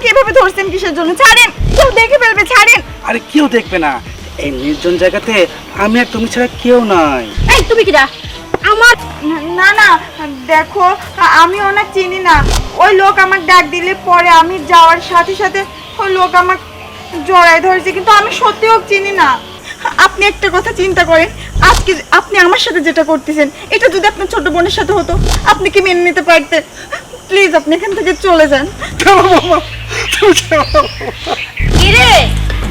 আমাকে এভাবে ধরছেন কিসের জন্য? ছাড়েন কেউ দেখে ফেলবে ছাড়েন। আরে কেউ দেখবে না। এই নির্জন জায়গাতে আমি আর তুমি ছাড়া কেউ নাই। এই তুমি কিরা আমার না না দেখো আমি ওনার চিনি না। ওই লোক আমাকে ডাক দিলে পরে আমি যাওয়ার সাথে সাথে ওই লোক আমাকে জড়ায় ধরেছে কিন্তু আমি সত্যি ওকে চিনি না। আপনি একটা কথা চিন্তা করেন আজকে আপনি আমার সাথে যেটা করতেছেন এটা যদি আপনার ছোট বোনের সাথে হতো আপনি কি মেনে নিতে পারতেন? প্লিজ আপনি এখান থেকে চলে যান। চলো মামা তুমি চলো কিরে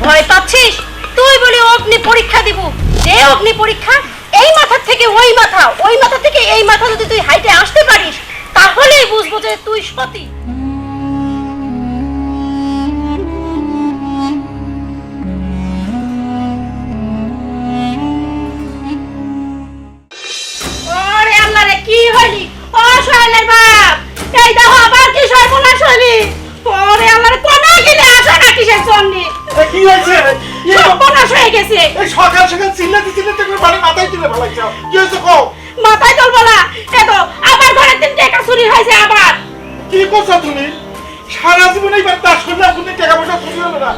ভয় পাচ্ছিস? তুই বলি অগ্নি পরীক্ষা দিব। যে অগ্নি পরীক্ষা এই মাথা থেকে ওই মাথা ওই মাথা থেকে এই মাথা যদি তুই হাইটে আসতে পারিস তাহলেই বুঝব যে তুই সতী। এই দেখো আবার কি সর্বনাশ হইলি? ওরে আল্লাহ রে কোন গিলে আসো না কিসের জন্যে। কি হয়েছে? সর্বনাশ হয়ে গেছে। এই সকাল সকাল চিল্লাতে চিল্লাতে করে বাড়ি মাথায় তুলে ফেলাইছো। কি হয়েছে কও? মাথায় তুলবো না। এতো আবার ঘরের দিন টাকা চুরি হয়েছে আবার। কি করছ তুমি? সারা জীবন এইবার দাস করলে আপনি টাকা পয়সা চুরি হলো না।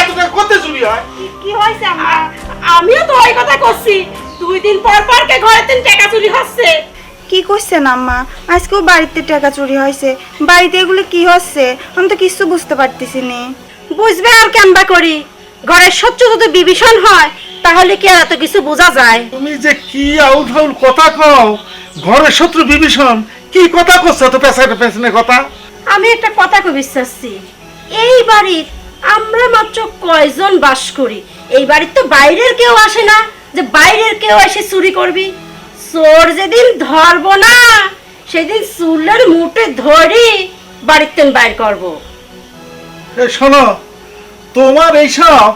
এত টাকা করতে চুরি হয়? কি হয়েছে আমার? আমিও তো ওই কথা করছি। দুই দিন পর পর কে ঘরের দিন টাকা চুরি হচ্ছে। কি করছেন আম্মা? আজকেও বাড়িতে টাকা চুরি হয়েছে। বাড়িতে এগুলো কি হচ্ছে? আমি তো কিছু বুঝতে পারতেছি না। বুঝবে আর কেমবা করি? ঘরের সহ্য যদি বিভীষণ হয় তাহলে কি আর এত কিছু বোঝা যায়? তুমি যে কি আউল ফাউল কথা কও ঘরের শত্রু বিভীষণ কি কথা করছ তো পেছনে পেছনে কথা? আমি একটা কথা কই বিশ্বাসছি এই বাড়ির আমরা মাত্র কয়জন বাস করি? এই বাড়ির তো বাইরের কেউ আসে না যে বাইরের কেউ এসে চুরি করবি? চোর যেদিন ধরবো না সেদিন চুলের মুঠে ধরি বাড়িতে বাইর করব। শোনো তোমার এইসব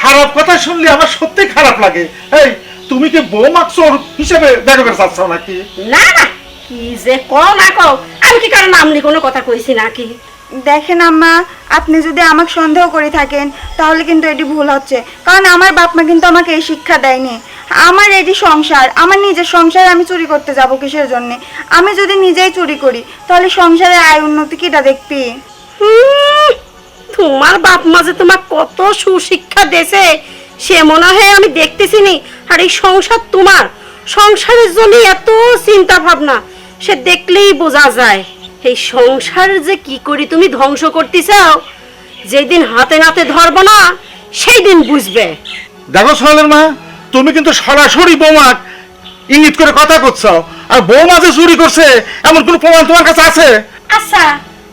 খারাপ কথা শুনলে আমার সত্যি খারাপ লাগে। এই তুমি কি বৌমা চোর হিসেবে দেখাবে চাচ্ছ নাকি? না না কি যে কও না কও আমি কি কারণ নামনি কোনো কথা কইছি নাকি? দেখেন আম্মা আপনি যদি আমাকে সন্দেহ করে থাকেন তাহলে কিন্তু এটি ভুল হচ্ছে। কারণ আমার বাপ মা কিন্তু আমাকে এই শিক্ষা দেয়নি। আমার এটি সংসার আমার নিজের সংসার আমি চুরি করতে যাব কিসের জন্য? আমি যদি নিজেই চুরি করি তাহলে সংসারের আয় উন্নতি কিটা দেখবি? হুম, তোমার বাপ মা যে তোমার কত সুশিক্ষা দেছে সে মনে হয় আমি দেখতেছি নি আর এই সংসার তোমার সংসারের জন্য এত চিন্তা ভাবনা সে দেখলেই বোঝা যায়। এই সংসার যে কি করি তুমি ধ্বংস করতে চাও যেদিন হাতে নাতে ধরবো না সেই দিন বুঝবে। দেখো সোহেলের মা তুমি কিন্তু সরাসরি বৌমা ইঙ্গিত করে কথা করছ আর বৌমা যে চুরি করছে এমন কোনো প্রমাণ তোমার কাছে আছে? আচ্ছা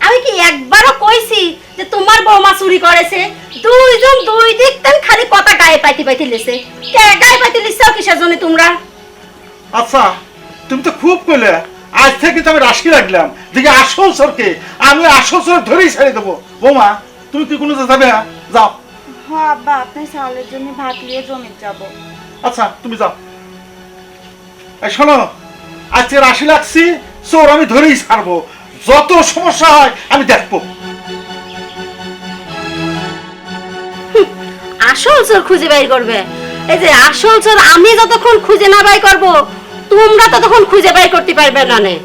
আমি কি একবারও কইছি যে তোমার বৌমা চুরি করেছে? দুইজন দুই দিক তেন খালি কথা গায়ে পাইতে পাইতে লেছে। কে গায়ে পাইতে লিখছো কিসের জন্য তোমরা? আচ্ছা তুমি তো খুব কইলে আজ থেকে তো আমি রাশি রাখলাম। দেখি আসল সরকে আমি আসল সর ধরেই ছেড়ে দেবো। বৌমা তুমি কি কোনো যাবে? যাও। হ্যাঁ আব্বা আপনার চাউলের জন্য ভাত নিয়ে জমি যাব। আচ্ছা তুমি যাও। এই শোনো আজকে রাশি লাগছি চোর আমি ধরেই ছাড়বো। যত সমস্যা হয় আমি দেখব। আসল চোর খুঁজে বের করবে। এই যে আসল চোর আমি যতক্ষণ খুঁজে না বাই করব তোমরা ততক্ষণ খুঁজে বাই করতে পারবে না নে।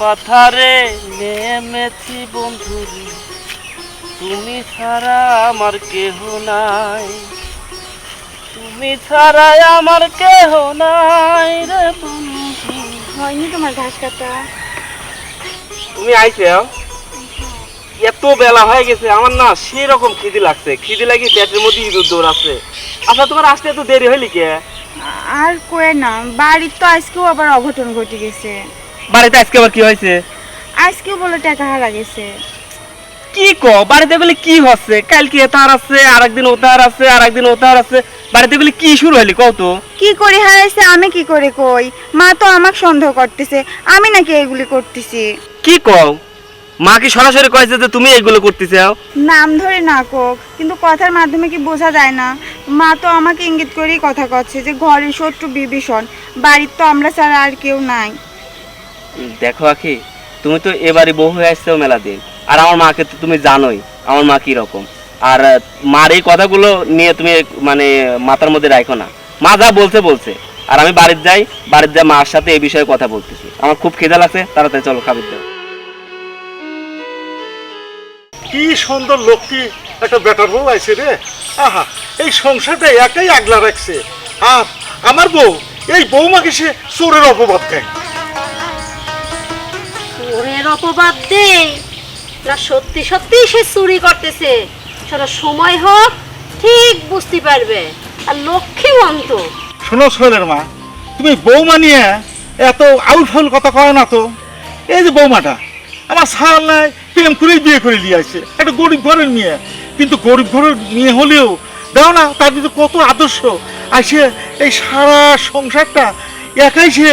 পাথারে নেমেছি বন্ধুরি তুমি ছাড়া আমার কেহ নাই। তুমি ছাড়া আমার কেহ নাই রে বন্ধু। হয়নি তোমার ঘাস কাটা। তুমি আইছে? এত বেলা হয়ে গেছে আমার না সেরকম খিদি লাগছে। খিদি লাগি পেটের মধ্যে ইঁদুর দৌড়াচ্ছে আচ্ছা তোমার আসতে এত দেরি হইলি কে? আর কয়ে না বাড়ির তো আজকেও আবার অঘটন ঘটে গেছে। বাড়িতে আজকে আবার কি হয়েছে? আজকেও বলে টাকা হারা গেছে। কি ক বাড়িতে গেলে কি হচ্ছে? কালকে তার আছে আর একদিন ওতার আছে আর একদিন ওতার আছে। বাড়িতে গেলে কি শুরু হইলি? কও তো। কি করে হারাইছে আমি কি করে কই? মা তো আমাকে সন্দেহ করতেছে আমি নাকি এগুলি করতেছি। কি কও? মা কি সরাসরি কয়েছে যে তুমি এইগুলো করতে চাও নাম ধরে না কোক কিন্তু কথার মাধ্যমে কি বোঝা যায় না? মা তো আমাকে ইঙ্গিত করেই কথা করছে যে ঘরের শত্রু বিভীষণ বাড়ির তো আমরা ছাড়া আর কেউ নাই। দেখো আখি তুমি তো এবারে বহু হয়ে আসছো মেলা দিন আর আমার মাকে তো তুমি জানোই আমার মা কি রকম আর আহ, মার এই কথাগুলো নিয়ে তুমি মানে মাথার মধ্যে রাখো না। মা যা বলছে বলছে। আর আমি বাড়িতে যাই বাড়িতে যাই মার সাথে এই বিষয়ে কথা বলতেছি। আমার খুব খিদে লাগছে তাড়াতাড়ি চলো খাবার দাও। কি সুন্দর লক্ষ্মী একটা বেটার বউ আছে রে। আহা এই সংসারটা একাই আগলা রাখছে। আর আমার বউ এই বৌমাকে সে চোরের অপবাদ দেয়। চোরের অপবাদ দে না সত্যি সত্যি সে চুরি করতেছে। সেটা সময় হোক, ঠিক বুঝতে পারবে। আর লক্ষ্মীমন্ত শোনো সোহেলের মা, তুমি বৌমা নিয়ে এত আউল ফাউল কথা কয় না তো। এই যে বৌমাটা, আমার সাল নাই প্রেম করেই বিয়ে করে নিয়ে আসছে একটা গরিব ঘরের মেয়ে। কিন্তু গরিব ঘরের মেয়ে হলেও, দাও না, তার কিন্তু কত আদর্শ আসে এই সারা সংসারটা একাই সে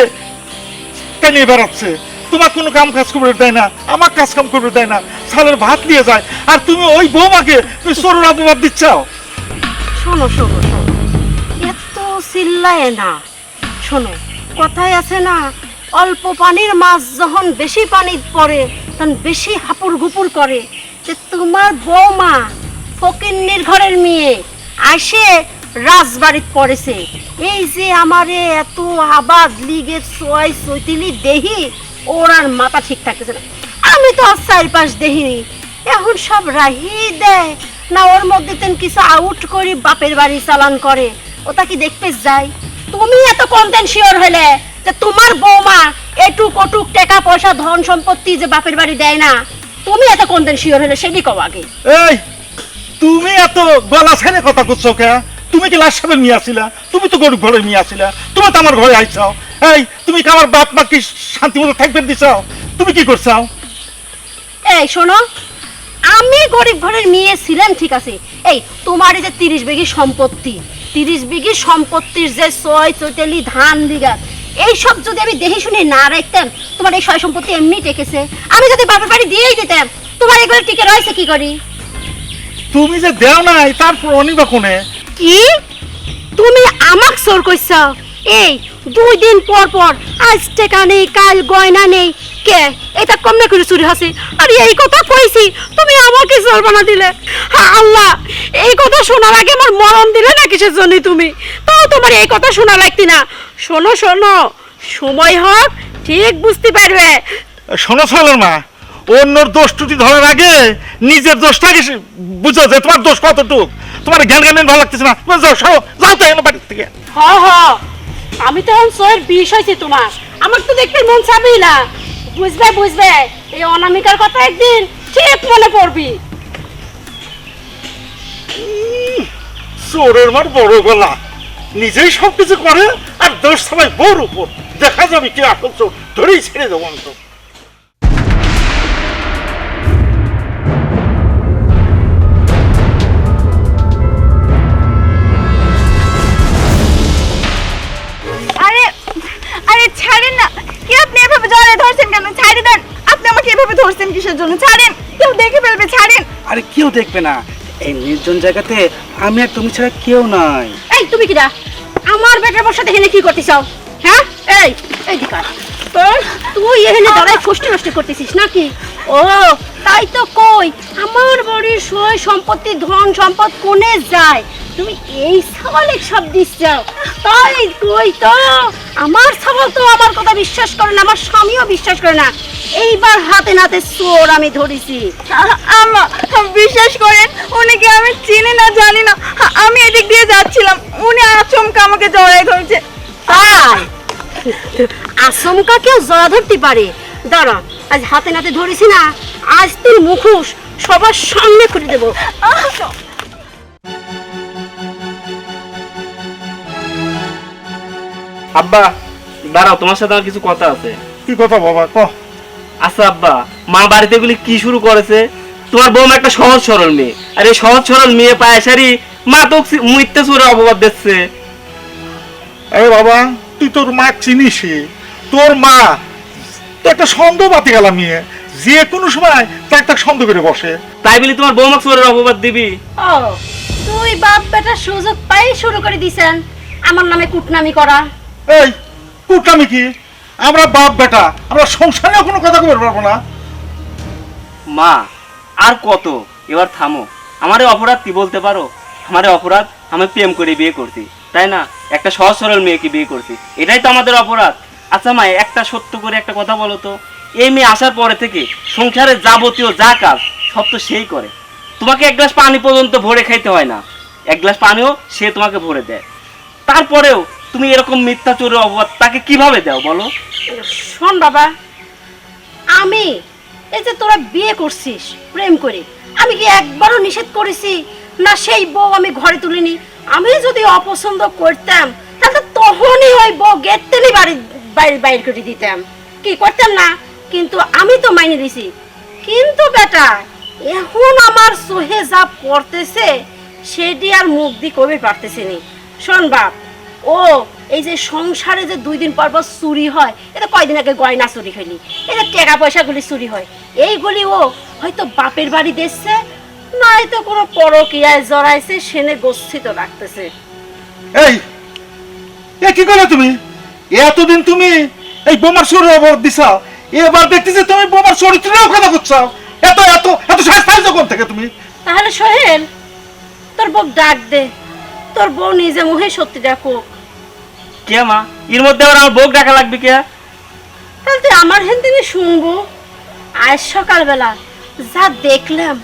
টানিয়ে বেড়াচ্ছে। তোমার কোনো কাম কাজ করবে দেয় না, আমার কাজ কাম করবে দেয় না সালের ভাত নিয়ে যায়, আর তুমি ওই বৌমাকে তুমি সরুর অপবাদ দিচ্ছাও শোনো শোনো এত চিল্লায় না। শোনো, কথায় আছে না, অল্প পানির মাছ যখন বেশি পানি পড়ে, তখন বেশি হাপুর গুপুর করে। যে তোমার বৌমা ফকিন্নির ঘরের মেয়ে আসে রাজবাড়িত পড়েছে। এই যে আমারে এত আবাদ লিগে ছয় চৈতিলি দেহি ওর আর মাথা ঠিক থাকতেছে না। আমি তো আর চারপাশ দেখিনি। এখন সব রাহি দেয়। না ওর মধ্যে তেন কিছু আউট করি, বাপের বাড়ি চালান করে। ওটা কি দেখতে যাই? তুমি এত কনটেনশিওর হলে যে তোমার বৌমা এটুক ওটুক টাকা পয়সা, ধন সম্পত্তি যে বাপের বাড়ি দেয় না, তুমি এত কনটেনশিওর হলে সেটি কও আগে? এই, তুমি এত গলা ছেড়ে কথা করছ কে? তুমি কি লাশ সাহেবের নিয়ে আসিলা? তুমি তো গরিব ঘরের মেয়ে আসিলা। তুমি তো আমার ঘরে আইছাও। এই তুমি কি আমার বাপ মা কি শান্তি মতো থাকবে দিছাও তুমি কি করছাও এই শোনো আমি গরিব ঘরের মেয়ে ছিলাম ঠিক আছে? এই তোমার এই যে তিরিশ বিঘি সম্পত্তি তিরিশ বিঘি সম্পত্তির যে ছয় চৈতালি ধান বিঘা এইসব যদি আমি দেখে শুনে না রাখতাম তোমার এই ছয় সম্পত্তি এমনি টেকেছে। আমি যদি বাপের বাড়ি দিয়েই দিতাম তোমার এগুলো টিকে রয়েছে কি করি? তুমি যে দেও নাই তারপর অনিবা কোনে? কি? তুমি আমাক চোর কইছা? এই দুই দিন পর পর আজ টাকা নেই কাল গয়না নেই। কে? এটা কমনে করে চুরি হাসি? আর এই কথা কইছি তুমি আমাকে চোর বানা দিলে। হা, আল্লাহ এই কথা শোনার আগে আমার মরণ দিলে না কিসের জন্য তুমি? তাও তোমার এই কথা শোনা লাগতি না। শোনো শোনো সময় হোক ঠিক বুঝতে পারবে। শোনো ছেলের মা অন্যর দোষ টুটি ধরার আগে নিজের দোষটাকে বুঝো যে তোমার দোষ কতটুক। তোমার জ্ঞান জ্ঞান ভালো লাগতেছে না। যাও সরো, যাও তো বাড়ির থেকে। হ হ। আমি তো এখন সয়ের বিষ হয়েছে তোমার। আমার তো দেখতে মন চাবেই না। বুঝবে বুঝবে? এই অনামিকার কথা একদিন ঠিক মনে পড়বি। চোরের মার বড় গলা। নিজেই সব করে আর দোষ সবাই বউর উপর। দেখা যাবে কি আসল চোর। ধরেই ছেড়ে দেবো আমি এভাবে ধরছেন কিসের জন্য? ছাড়েন! কেউ দেখে ফেলবে ছাড়েন! আরে কেউ দেখবে না। এই নির্জন জায়গাতে আমি আর তুমি ছাড়া কেউ নাই। এই তুমি কিরা আমার বেটার বসাতে এখানে কি করতে চাও? হ্যাঁ? এই এই দিকা তুই এখানে দাঁড়াই কষ্ট নষ্ট করতেছিস নাকি? ও তাই তো কই আমার বাড়ির সয় সম্পত্তি ধন সম্পদ কোনে যায়? তুমি এই সওয়ালে সব দিস যাও তাই কই তো আমার সওয়াল তো আমার কথা বিশ্বাস করে না আমার স্বামীও বিশ্বাস করে না। এইবার হাতে নাতে চোর আমি ধরেছি। আ- আমা বিশ্বাস করেন উনিকে আমি চিনি না জানি না। আমি এদিক দিয়ে যাচ্ছিলাম উনি আচমকা আমাকে জড়াই ধরছে। তাই? আচমকা কেউ জড়া ধরতে পারে। দাঁড়া আজ হাতে নাতে ধরেছি না আজ তোর মুখোশ সবার সামনে খুলে দেবো। আব্বা দাঁড়াও তোমার সাথে আমার কিছু কথা আছে। কি কথা বাবা ক আচ্ছা আব্বা মা বাড়িতে এগুলি কি শুরু করেছে? তোমার বৌমা একটা সহজ সরল মেয়ে। আর এই সহজ সরল মেয়ে পায়সারি মা তো মুইতে চুরে অপবাদ দিচ্ছে। আরে বাবা তুই তোর মা চিনিস তোর মা তো একটা সন্দেহ বাতি গেলাম নিয়ে যে কোনো সময় তাক তাক সন্দেহ করে বসে। তাই বলি তোমার বৌমা চোরের অপবাদ দিবি? ও তুই বাপ বেটা সুযোগ পাই শুরু করে দিছেন। আমার নামে কুটনামি করা। এই কুটামি কি? আমরা বাপ বেটা, আমরা সংসারে কোনো কথা বলতে পারব না। মা, আর কত? এবার থামো। আমারে অপরাধ কি বলতে পারো? আমারে অপরাধ, আমি প্রেম করে বিয়ে করছি, তাই না? একটা সহজ সরল মেয়েকে বিয়ে করছি, এটাই তো আমাদের অপরাধ। আচ্ছা মা, একটা সত্য করে একটা কথা বলো তো। এই মেয়ে আসার পরে থেকে সংসারের যাবতীয় যা কাজ, সব তো সেই করে। তোমাকে এক গ্লাস পানি পর্যন্ত ভরে খাইতে হয় না। এক গ্লাস পানিও সে তোমাকে ভরে দেয়। তারপরেও তুমি এরকম মিথ্যা অপবাদ তাকে কীভাবে দাও, বলো? শোন বাবা, আমি এই যে তোরা বিয়ে করছিস, প্রেম করে, আমি কি একবারও নিষেধ করেছি? না সেই বউ আমি ঘরে তুলিনি। আমি যদি অপছন্দ করতাম, তাহলে তখনই ওই বউ গেট বাড়ি বাইরে বাইর করে দিতাম। কি করতাম না? কিন্তু আমি তো মাইনে দিছি। কিন্তু বেটা, এখন আমার সোহে যা পড়তেছে, সেটি আর মুখ দিয়ে কবে পারতেছে নি। শোন বাপ ও এই যে সংসারে যে দুই দিন পর পর চুরি হয় এটা কয়দিন আগে গয়না চুরি হয়নি এটা টাকা পয়সাগুলি চুরি হয় এইগুলি ও হয়তো বাপের বাড়ি দেখছে নয়তো কোনো পরকিয়ায় জড়াইছে সেনে গচ্ছিত রাখতেছে এই এ কি করলে তুমি? এতদিন তুমি এই বোমার সুর দিছা এবার দেখতেছি তুমি বোমার চরিত্রেও কথা করছ এত এত এত সাহস পাইছো কোন থেকে তুমি? তাহলে সোহেল তোর বউ ডাক দে তোর বউ নিজে মুখে সত্যি ডাকো কে মা? এর মধ্যে আবার আমার বোক ডাকা লাগবে কে? তাহলে তুই আমার হেন শুনব? আজ সকালবেলা যা দেখলাম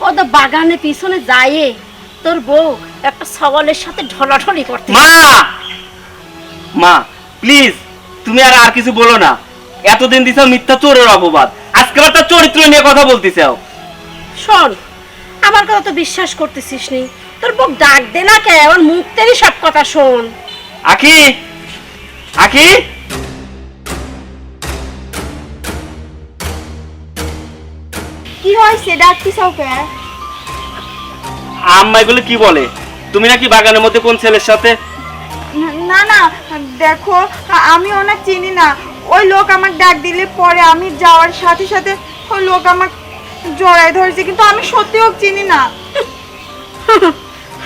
ও তো বাগানে পিছনে যায় তোর বউ একটা সওয়ালের সাথে ঢলাঢলি করতে মা! মা প্লিজ তুমি আর আর কিছু বলো না। এতদিন দিছো মিথ্যা চোরের অপবাদ। আজকে আবার তার চরিত্র নিয়ে কথা বলতেছো শোন আমার কথা তো বিশ্বাস করতেছিস নি। তোর বউ ডাক দে না কে? আমার মুখ সব কথা শোন। আখি! আখি কি হয়েছে? ডাকতি সৌকে আম্মা এগুলো কি বলে? তুমি নাকি বাগানের মধ্যে কোন ছেলের সাথে? না না দেখো আমি ওনাকে চিনি না। ওই লোক আমাকে ডাক দিলে পরে আমি যাওয়ার সাথে সাথে ওই লোক আমাকে জড়াই ধরেছে কিন্তু আমি সত্যি ওকে চিনি না।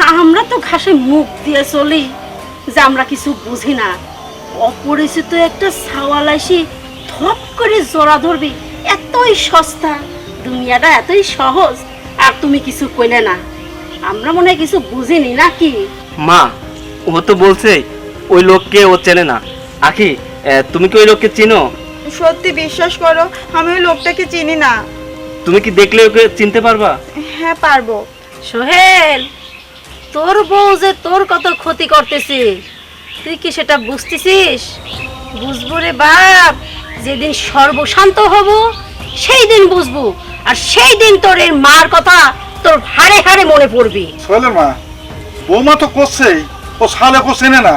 আমরা তো ঘাসে মুখ দিয়ে চলি যে আমরা কিছু বুঝি না। অপরিচিত একটা সাওয়াল আসি ধপ করে জোড়া ধরবি। এতই সস্তা দুনিয়াটা এতই সহজ আর তুমি কিছু কইলে না। আমরা মনে হয় কিছু বুঝিনি নাকি? মা ও তো বলছে ওই লোককে ও চেনে না। আখি তুমি কি ওই লোককে চিনো? সত্যি বিশ্বাস করো আমি ওই লোকটাকে চিনি না। তুমি কি দেখলে ওকে চিনতে পারবা? হ্যাঁ পারব। সোহেল তোর বউ যে তোর কত ক্ষতি করতেছে। তুই কি সেটা বুঝতেছিস? বুঝব রে বাপ যেদিন সর্বশান্ত হব সেই দিন বুঝব। আর সেই দিন তোর এর মার কথা তোর হাড়ে হাড়ে মনে পড়বি। সোহেলের মা বৌমা তো করছেই ও শালে কো চেনে না।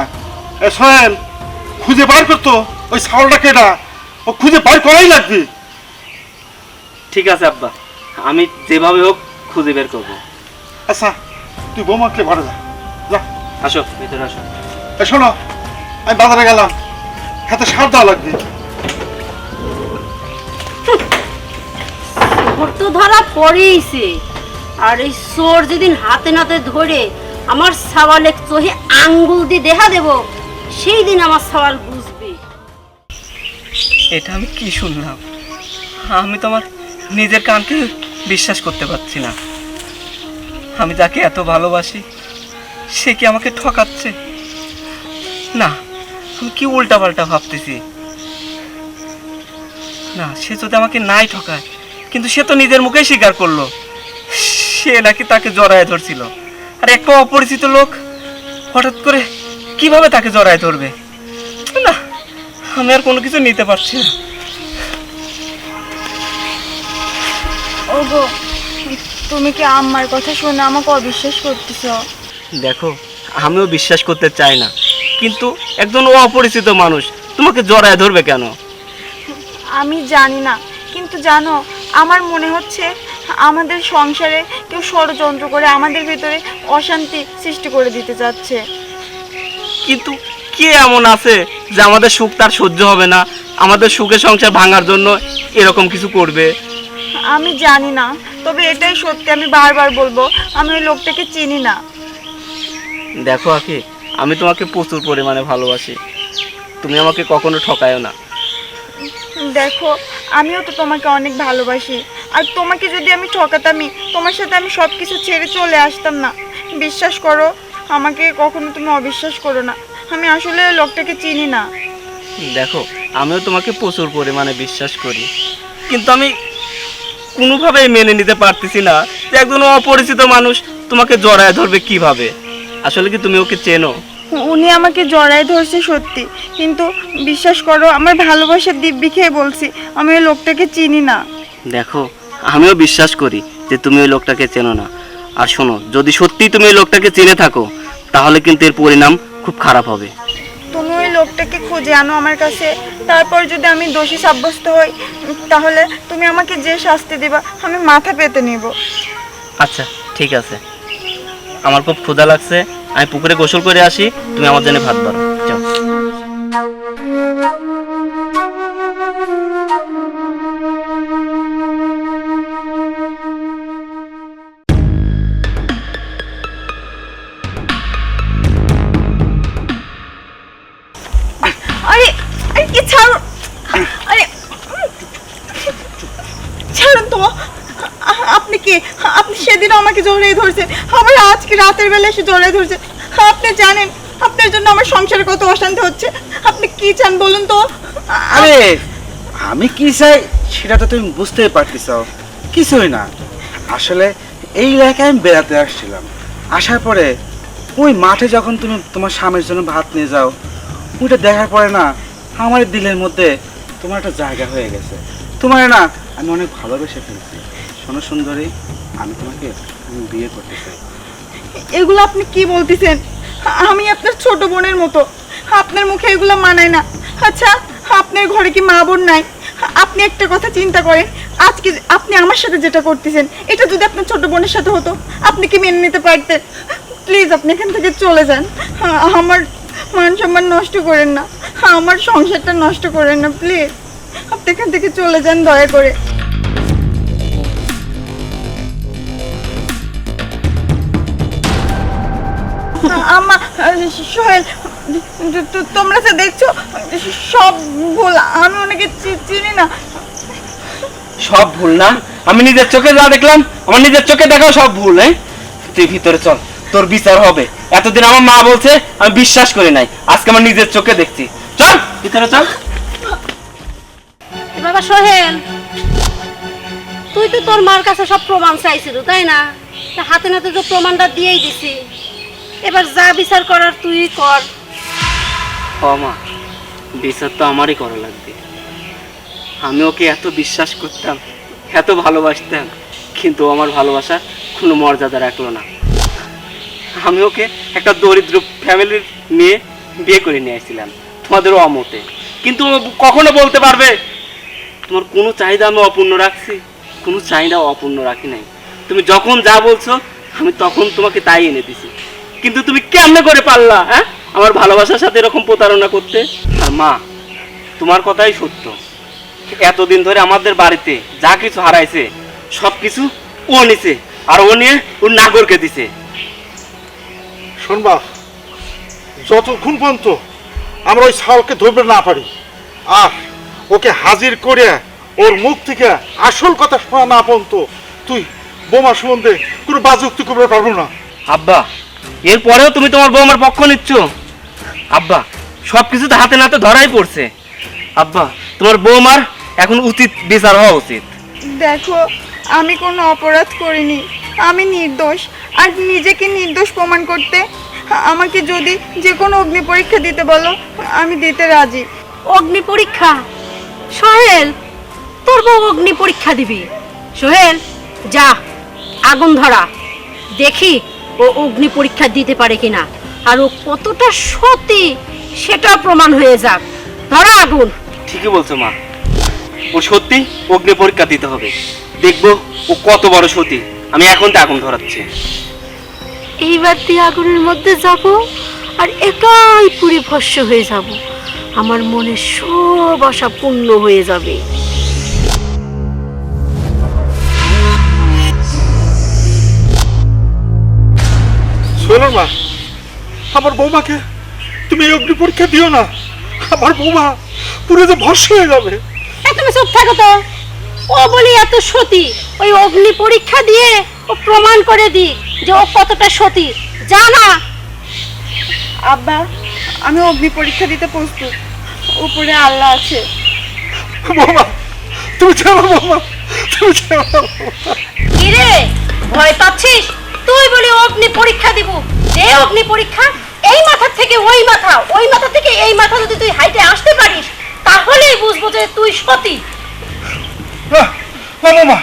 এ সোহেল খুঁজে বার করতো ওই শালটা কেটা ও খুঁজে বার করাই লাগবে। ঠিক আছে আব্বা আমি যেভাবে হোক খুঁজে বের করব। আচ্ছা তুই বৌমাকে ঘরে যা। যা। আসো ভিতরে আসো। শোনো আমি বাজারে গেলাম। হাতে সার দেওয়া লাগবে। ওর তো ধরা পড়েইছে। আর এই চোর যেদিন হাতে নাতে ধরে আমার সওয়ালে চোহে আঙ্গুল দিয়ে দেখা দেব সেই দিন আমার সওয়াল বুঝবে। এটা আমি কি শুনলাম? আমি তোমার নিজের কানকে বিশ্বাস করতে পারছি না। আমি যাকে এত ভালোবাসি সে কি আমাকে ঠকাচ্ছে? কি উল্টা পাল্টা ভাবতেছি? না সে যদি আমাকে নাই ঠকায় কিন্তু সে তো নিজের মুখেই স্বীকার করল। সে নাকি তাকে জড়ায় ধরছিল। আর একটা অপরিচিত লোক হঠাৎ করে কীভাবে তাকে জড়ায় ধরবে? না আমি আর কোনো কিছু নিতে পারছি না। ওগো তুমি কি আম্মার কথা শুনে আমাকে অবিশ্বাস করতেছ? দেখো আমিও বিশ্বাস করতে চাই না। কিন্তু একজন অপরিচিত মানুষ তোমাকে জড়ায় ধরবে কেন? আমি জানি না কিন্তু জানো আমার মনে হচ্ছে আমাদের সংসারে কেউ ষড়যন্ত্র করে আমাদের ভিতরে অশান্তি সৃষ্টি করে দিতে চাচ্ছে। কিন্তু কে এমন আছে যে আমাদের সুখ তার সহ্য হবে না? আমাদের সুখে সংসার ভাঙার জন্য এরকম কিছু করবে? আমি জানি না তবে এটাই সত্যি আমি বারবার বলব আমি ওই লোকটাকে চিনি না। দেখো আখি আমি তোমাকে প্রচুর পরিমাণে ভালোবাসি। তুমি আমাকে কখনো ঠকায়ও না। দেখো আমিও তো তোমাকে অনেক ভালোবাসি। আর তোমাকে যদি আমি ঠকাতামই তোমার সাথে আমি সব কিছু ছেড়ে চলে আসতাম না। বিশ্বাস করো আমাকে কখনো তুমি অবিশ্বাস করো না। আমি আসলে লোকটাকে চিনি না। দেখো আমিও তোমাকে প্রচুর পরিমাণে বিশ্বাস করি। কিন্তু আমি কোনোভাবেই মেনে নিতে পারতেছি না যে একজন অপরিচিত মানুষ তোমাকে জড়ায় ধরবে কীভাবে। আসলে কি তুমি ওকে চেনো? উনি আমাকে জড়ায় ধরছে সত্যি। কিন্তু বিশ্বাস করো আমার ভালোবাসার দিব্যি খেয়ে বলছি আমি ওই লোকটাকে চিনি না। দেখো আমিও বিশ্বাস করি যে তুমি ওই লোকটাকে চেনো না। আর শোনো যদি সত্যিই তুমি ওই লোকটাকে চিনে থাকো তাহলে কিন্তু এর পরিণাম খুব খারাপ হবে। তুমি ওই লোকটাকে খুঁজে আনো আমার কাছে। তারপর যদি আমি দোষী সাব্যস্ত হই তাহলে তুমি আমাকে যে শাস্তি দিবা আমি মাথা পেতে নিব। আচ্ছা ঠিক আছে। আমার খুব ক্ষুধা লাগছে। আমি পুকুরে গোসল করে আসি তুমি আমার জন্য ভাত বাড়ো। আমাকে জড়িয়ে ধরছেন আবার আজকে রাতের বেলা এসে জড়িয়ে ধরছেন আপনি জানেন, আপনার জন্য আমার সংসারে কত অশান্তি হচ্ছে। আপনি কি চান বলুন তো? আরে, আমি কি চাই সেটা তো তুমি বুঝতে পারতেছ। কিছুই না। আসলে এই এলাকায় আমি বেড়াতে আসছিলাম। আসার পরে ওই মাঠে যখন তুমি তোমার স্বামীর জন্য ভাত নিয়ে যাও, ওইটা দেখার পরে না, আমার দিলের মধ্যে তোমার একটা জায়গা হয়ে গেছে। তোমার না, আমি অনেক ভালোবেসে ফেলছি। শোনো সুন্দরী আমি তোমাকে বিয়ে করতে চাই। এগুলো আপনি কি বলতেছেন? আমি আপনার ছোট বোনের মতো। আপনার মুখে এগুলো মানায় না। আচ্ছা আপনার ঘরে কি মা বোন নাই? আপনি একটা কথা চিন্তা করেন। আজকে আপনি আমার সাথে যেটা করতেছেন, এটা যদি আপনার ছোট বোনের সাথে হতো, আপনি কি মেনে নিতে পারতেন? প্লিজ, আপনি এখান থেকে চলে যান। আমার মান সম্মান নষ্ট করেন না। আমার সংসারটা নষ্ট করেন না, প্লিজ। আপনি এখান থেকে চলে যান, দয়া করে। আমা সোহেল তো- তো- দেখছ সব ভুল আমি ওনাকে চিনি না। সব ভুল না? আমি নিজের চোখে যা দেখলাম আমার নিজের চোখে দেখাও সব ভুল হ্যাঁ? তুই ভিতরে চল তোর বিচার হবে। এতদিন আমার মা বলছে আমি বিশ্বাস করি নাই আজকে আমার নিজের চোখে দেখছি। চল ভিতরে চল। বাবা সোহেল তুই তো তোর মার কাছে সব প্রমাণ চাইছিল তাই না? হাতে নাতে তো প্রমাণটা দিয়েই দিছি। এবার যা বিচার করার তুই কর। মা, বিচার তো আমারই করা লাগবে। আমি ওকে এত বিশ্বাস করতাম, এত ভালোবাসতাম, কিন্তু আমার ভালোবাসা কোনো মর্যাদা রাখল না। আমি ওকে একটা দরিদ্র ফ্যামিলির মেয়ে বিয়ে করে নিয়ে আসছিলাম, তোমাদের অমতে। কিন্তু কখনো বলতে পারবে? তোমার কোনো চাহিদা আমি অপূর্ণ রাখছি, কোনো চাহিদা অপূর্ণ রাখি নাই। তুমি যখন যা বলছো, আমি তখন তোমাকে তাই এনে দিছি। কিন্তু তুমি কেমনে করে পারলা হ্যাঁ? আমার ভালোবাসার সাথে এরকম প্রতারণা করতে। আর মা তোমার কথাই সত্য। এতদিন ধরে আমাদের বাড়িতে যা কিছু হারাইছে সব কিছু ও নিছে আর ও নিয়ে ওর নাগরকে দিছে। শোনবা যতক্ষণ পর্যন্ত আমরা ওই শালকে ধরবে না পারি আর ওকে হাজির করে ওর মুখ থেকে আসল কথা শোনা না পর্যন্ত তুই বোমা সম্বন্ধে কোনো বাজুক্তি করতে পারব না। আব্বা এরপরেও তুমি তোমার বৌমার পক্ষ নিচ্ছ? আব্বা সব কিছু তো হাতে নাতে ধরাই পড়ছে। আব্বা তোমার বৌমার এখন উচিত বিচার হওয়া উচিত। দেখো আমি কোনো অপরাধ করিনি। আমি নির্দোষ। আর নিজেকে নির্দোষ প্রমাণ করতে আমাকে যদি যে কোনো অগ্নি পরীক্ষা দিতে বলো আমি দিতে রাজি। অগ্নি পরীক্ষা? সোহেল তোর বউ অগ্নি পরীক্ষা দিবি। সোহেল যা আগুন ধরা। দেখি ও অগ্নি পরীক্ষা দিতে পারে কিনা? আর ও কতটা সতী সেটা প্রমাণ হয়ে যাক। ধরা আগুন। ঠিকই বলছো মা। ও সত্যি অগ্নি পরীক্ষা দিতে হবে। দেখব ও কত বড় সতী। আমি এখন তো আগুন ধরাচ্ছি। এইবার দিয়ে আগুনের মধ্যে যাব আর একাই পুরি ভস্য হয়ে যাব। আমার মনে সব আশা পূর্ণ হয়ে যাবে। শোনো মা আমার বৌমাকে তুমি এই অগ্নি পরীক্ষা দিও না। আমার বৌমা পুরো যে ভস্য হয়ে যাবে। তুমি চুপ থাকো তো। ও বলি এত সতী ওই অগ্নি পরীক্ষা দিয়ে ও প্রমাণ করে দিক যে ও কতটা সতী। জানা আব্বা আমি অগ্নি পরীক্ষা দিতে প্রস্তুত। উপরে আল্লাহ আছে। বৌমা তুমি চলো বৌমা তুমি না। কিরে ভয় পাচ্ছিস? তুই বলি অগ্নি পরীক্ষা দিব। যে অগ্নি পরীক্ষা এই মাথার থেকে ওই মাথা ওই মাথা থেকে এই মাথা যদি তুই হাইটে আসতে পারিস তাহলেই বুঝব যে তুই সতী। না না বৌমা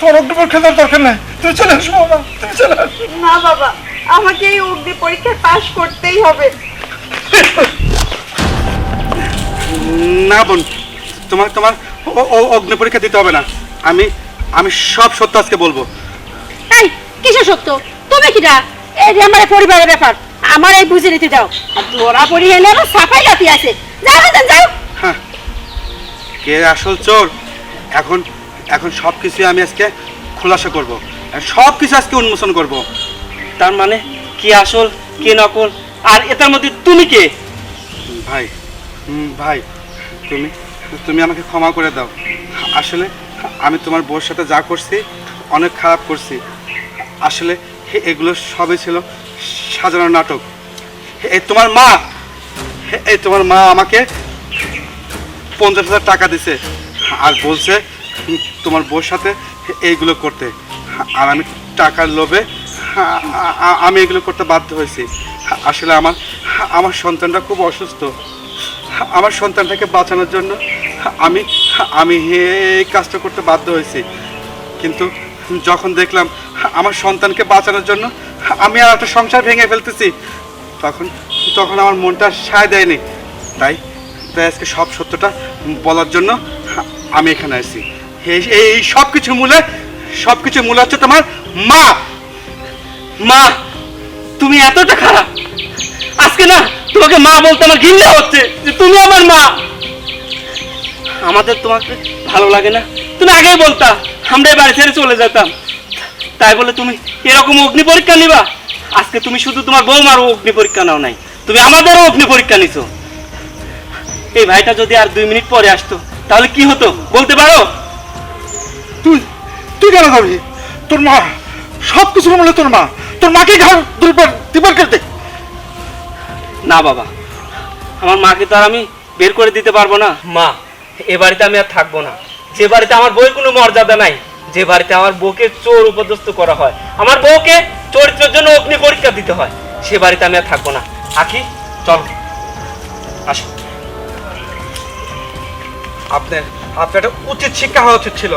তোমার অগ্নিপরীক্ষা দেওয়ার দরকার নাই। তুমি চলে আসো বৌমা তুমি চলে আসো। না বাবা আমাকে এই অগ্নি পরীক্ষায় পাশ করতেই হবে। না বোন তোমার তোমার ও- ও- অগ্নি পরীক্ষা দিতে হবে না। আমি আমি সব সত্য আজকে বলব। কিসের সত্য তুমি কিটা? এই যে আমার পরিবারের ব্যাপার। আমার এই বুঝে নিতে দাও। আর ধরা পড়ি এলে আমার সাফাই গাতি আছে। যাও হাসান, যাও। হ্যাঁ। কে আসল চোর? এখন এখন সব কিছু আমি আজকে খোলাসা করব। সব কিছু আজকে উন্মোচন করব। তার মানে কি আসল কি নকল? আর এটার মধ্যে তুমি কে? ভাই ভাই তুমি তুমি আমাকে ক্ষমা করে দাও। আসলে আমি তোমার বউর সাথে যা করছি অনেক খারাপ করছি। আসলে এ- এগুলো সবই ছিল সাজানো নাটক। এই তোমার মা? এই তোমার মা আমাকে পঞ্চাশ হাজার টাকা দিছে। আর বলছে তোমার বউর সাথে এইগুলো করতে। আর আমি টাকার লোভে আমি এগুলো করতে বাধ্য হয়েছি। আসলে আমার আমার সন্তানটা খুব অসুস্থ। আমার সন্তানটাকে বাঁচানোর জন্য আমি আমি এই কাজটা করতে বাধ্য হয়েছি। কিন্তু যখন দেখলাম আমার সন্তানকে বাঁচানোর জন্য আমি আর একটা সংসার ভেঙে ফেলতেছি। তখন তখন আমার মনটা সায় দেয়নি। তাই তাই আজকে সব সত্যটা বলার জন্য আমি এখানে আসি এই সব কিছু মূলে সব কিছু মূলে হচ্ছে তোমার মা। মা, তুমি এতটা খারাপ। আজকে না, তোমাকে মা বলতে আমার ঘৃণা হচ্ছে যে তুমি আমার মা। আমাদের তোমাকে ভালো লাগে না। তুমি আগেই বলতা, আমরা বাড়ি ছেড়ে চলে যেতাম। তাই বলে তুমি এরকম অগ্নি পরীক্ষা নিবা? আজকে তুমি শুধু তোমার বৌমার অগ্নি পরীক্ষা নাও নাই তুমি আমাদেরও অগ্নি পরীক্ষা নিছো। এই ভাইটা যদি আর দুই মিনিট পরে আসতো তাহলে কি হতো? বলতে পারো? তুই তুই কেন যাবি? তোর মা সব কিছু বলে তোর মা। তোর মাকে ঘর দুবার দিবার খেলতে না বাবা আমার মাকে তো আর আমি বের করে দিতে পারব না। মা এ বাড়িতে আমি আর থাকব না। যে বাড়িতে আমার বউয়ের কোনো মর্যাদা নাই যে বাড়িতে আমার বউকে চোর উপদস্ত করা হয়, আমার বউকে চরিত্রের জন্য অগ্নি পরীক্ষা দিতে হয়, সে বাড়িতে আমি আর থাকব না। আখি চল। আসো। আপনার আপনার একটা উচিত শিক্ষা হওয়া উচিত ছিল।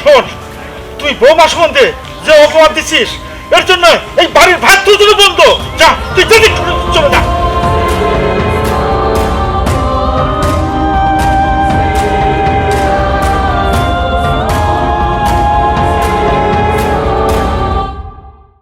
শোন, তুই বৌমা সম্বন্ধে যে অপবাদ দিছিস, এর জন্য এই বাড়ির ভাত তুই বন্ধ। যা, তুই চলে যা।